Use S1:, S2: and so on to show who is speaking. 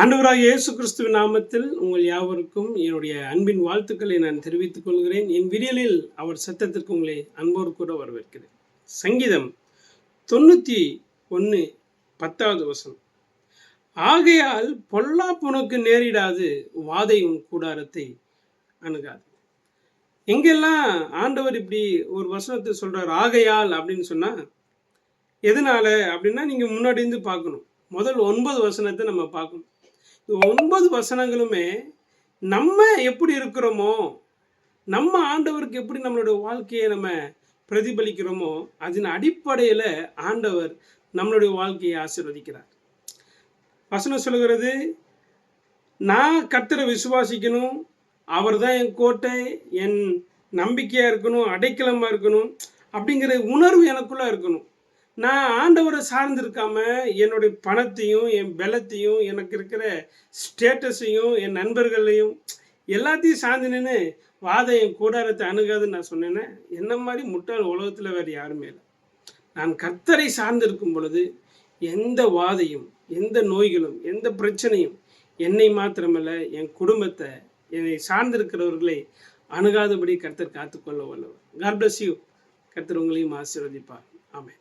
S1: ஆண்டவராக இயேசு கிறிஸ்துவின் நாமத்தில் உங்கள் யாவருக்கும் என்னுடைய அன்பின் வாழ்த்துக்களை நான் தெரிவித்துக் கொள்கிறேன். என் விரியலில் அவர் சத்தத்திற்கு உங்களை அன்போடு கூட வரவேற்கிறேன். சங்கீதம் தொண்ணூற்றி ஒன்று பத்தாவது வசனம். ஆகையால் பொல்லாப்புனுக்கு நேரிடாது வாதை உன் கூடாரத்தை அணுகாது. எங்கெல்லாம் ஆண்டவர் இப்படி ஒரு வசனத்தை சொல்றார் ஆகையால் அப்படின்னு சொன்னா எதனால அப்படின்னா நீங்க முன்னாடி இருந்து பார்க்கணும். முதல் ஒன்பது வசனத்தை நம்ம பார்க்கணும். இந்த ஒன்பது வசனங்களுமே நம்ம எப்படி இருக்கிறோமோ நம்ம ஆண்டவருக்கு எப்படி நம்மளுடைய வாழ்க்கையை நம்ம பிரதிபலிக்கிறோமோ அதன் அடிப்படையில் ஆண்டவர் நம்மளுடைய வாழ்க்கையை ஆசீர்வதிக்கிறார். வசனம் சொல்கிறது நான் கர்த்தரை விசுவாசிக்கணும் அவர் தான் என் கோட்டை என் நம்பிக்கையாக இருக்கணும் அடைக்கலமாக இருக்கணும் அப்படிங்கிற உணர்வு எனக்குள்ளே இருக்கணும். நான் ஆண்டவரை சார்ந்திருக்காம என்னுடைய பணத்தையும் என் பலத்தையும் எனக்கு இருக்கிற ஸ்டேட்டஸையும் என் நண்பர்களையும் எல்லாத்தையும் சார்ந்து நின்று வாதம் என் கூடாரத்தை அணுகாதுன்னு நான் சொன்னேன்னா என்ன மாதிரி முட்டாள் உலகத்தில் வேறு யாருமே இல்லை. நான் கர்த்தரை சார்ந்திருக்கும் பொழுது எந்த வாதையும் எந்த நோய்களும் எந்த பிரச்சனையும் என்னை மாத்திரமல்ல என் குடும்பத்தை என்னை சார்ந்திருக்கிறவர்களை அணுகாதபடி கர்த்தர் காத்துக்கொள்ள வல்லவர். காட் யூ கர்த்தர் உங்களையும் ஆசீர்வதிப்பார். ஆமென்